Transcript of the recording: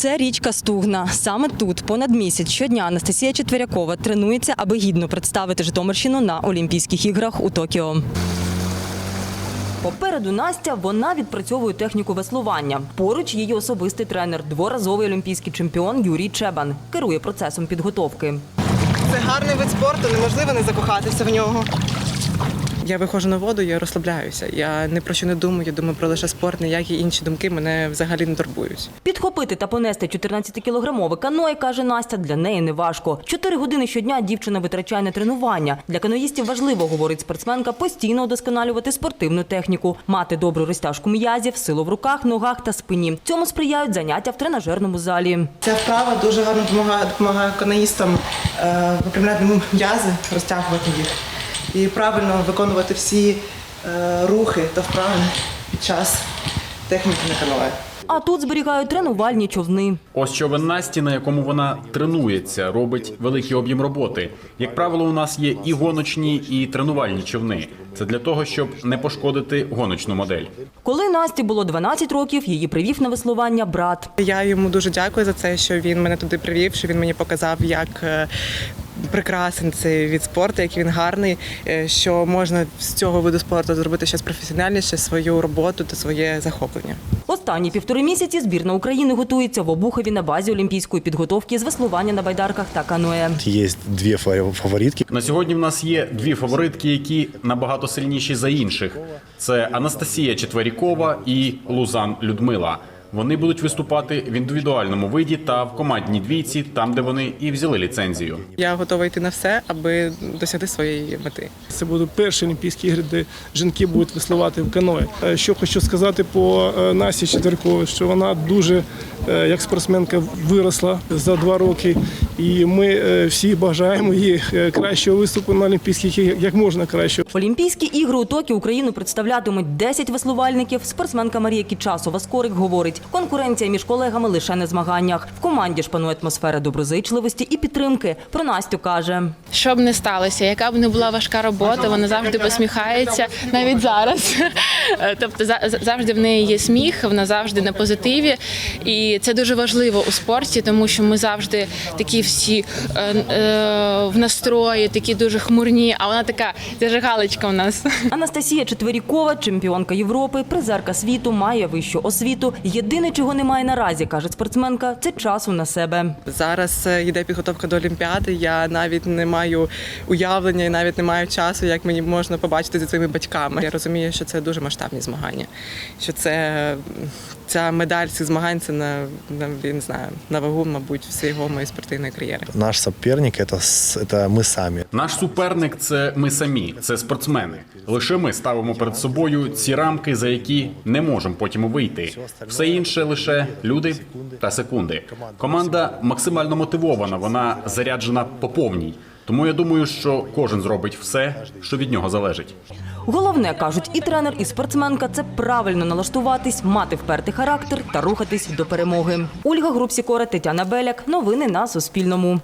Це річка Стугна. Саме тут понад місяць щодня Анастасія Четверякова тренується, аби гідно представити Житомирщину на Олімпійських іграх у Токіо. Попереду Настя вона відпрацьовує техніку веслування. Поруч її особистий тренер, дворазовий олімпійський чемпіон Юрій Чебан, керує процесом підготовки. Це гарний вид спорту, неможливо не закохатися в нього. Я виходжу на воду, я розслабляюся. Я не про що не думаю, я думаю про лише спорт, ніякі інші думки мене взагалі не турбують. Підхопити та понести 14-кілограмове каное, каже Настя, для неї не важко. Чотири години щодня дівчина витрачає на тренування. Для каноїстів важливо, говорить спортсменка, постійно удосконалювати спортивну техніку, мати добру розтяжку м'язів, силу в руках, ногах та спині. Цьому сприяють заняття в тренажерному залі. Ця вправа дуже гарно допомагає, допомагає каноїстам е, випрямляти м'язи, розтягувати їх і правильно виконувати всі е, рухи та вправи під час техніки на каное. А тут зберігають тренувальні човни. Ось човен Насті, на якому вона тренується, робить великий об'єм роботи. Як правило, у нас є і гоночні, і тренувальні човни. Це для того, щоб не пошкодити гоночну модель. Коли Насті було 12 років, її привів на веслування брат. Я йому дуже дякую за це, що він мене туди привів, що він мені показав, як е, прекрасен цей від спорту, який він гарний, е, що можна з цього виду спорту зробити щось професіональніше, свою роботу та своє захоплення. Останні півтори місяці збірна України готується в Обухові на базі олімпійської підготовки з веслування на байдарках та каное. Есть две фа- фаворитки. На сьогодні в нас є дві фаворитки, які набагато сильніші за інших. Це Анастасія Четверікова і Лузан Людмила. Вони будуть виступати в індивідуальному виді та в командній двійці, там де вони і взяли ліцензію. Я готова йти на все, аби досягти своєї мети. Це будуть перші Олімпійські ігри, де жінки будуть веслувати в каное. Е, Що хочу сказати по е, Насі Четверковій, що вона дуже як спортсменка виросла за два роки, і ми е, всі бажаємо їй е, кращого виступу на Олімпійських іграх, як можна кращого. Олімпійські ігри у Токіо Україну представлятимуть 10 веслувальників. Спортсменка Марія Кічасова Скорик говорить, конкуренція між колегами лише на змаганнях. В команді ж панує атмосфера доброзичливості і підтримки. Про Настю каже. Що б не сталося, яка б не була важка робота, вона завжди посміхається, навіть зараз. Е, Тобто за- за- завжди в неї є сміх, вона завжди на позитиві. І це дуже важливо у спорті, тому що ми завжди такі всі е, е, в настрої, такі дуже хмурні, а вона така зажигалочка у нас. Анастасія Четверікова, чемпіонка Європи, призерка світу, має вищу освіту. Єдине, чого немає наразі, каже спортсменка, це часу на себе. Зараз е, йде підготовка до Олімпіади. Я навіть не маю уявлення і навіть не маю часу, як мені можна побачити зі своїми батьками. Я розумію, що це дуже масштабні змагання. Що це ця медаль цих змагань це на, на я не знаю на вагу, мабуть, всього моєї спортивної кар'єри. Наш соперник это, с- это мы сами. Наш суперник це ми самі, це спортсмени. Лише ми ставимо перед собою ці рамки, за які не можемо потім вийти. Все інше лише люди та секунди. Команда максимально мотивована, вона заряджена по повній. Тому я думаю, що кожен зробить все, що від нього залежить. Головне, кажуть і тренер, і спортсменка це правильно налаштуватись, мати впертий характер та рухатись до перемоги. Ольга Групсікора, Тетяна Беляк. Новини на Суспільному.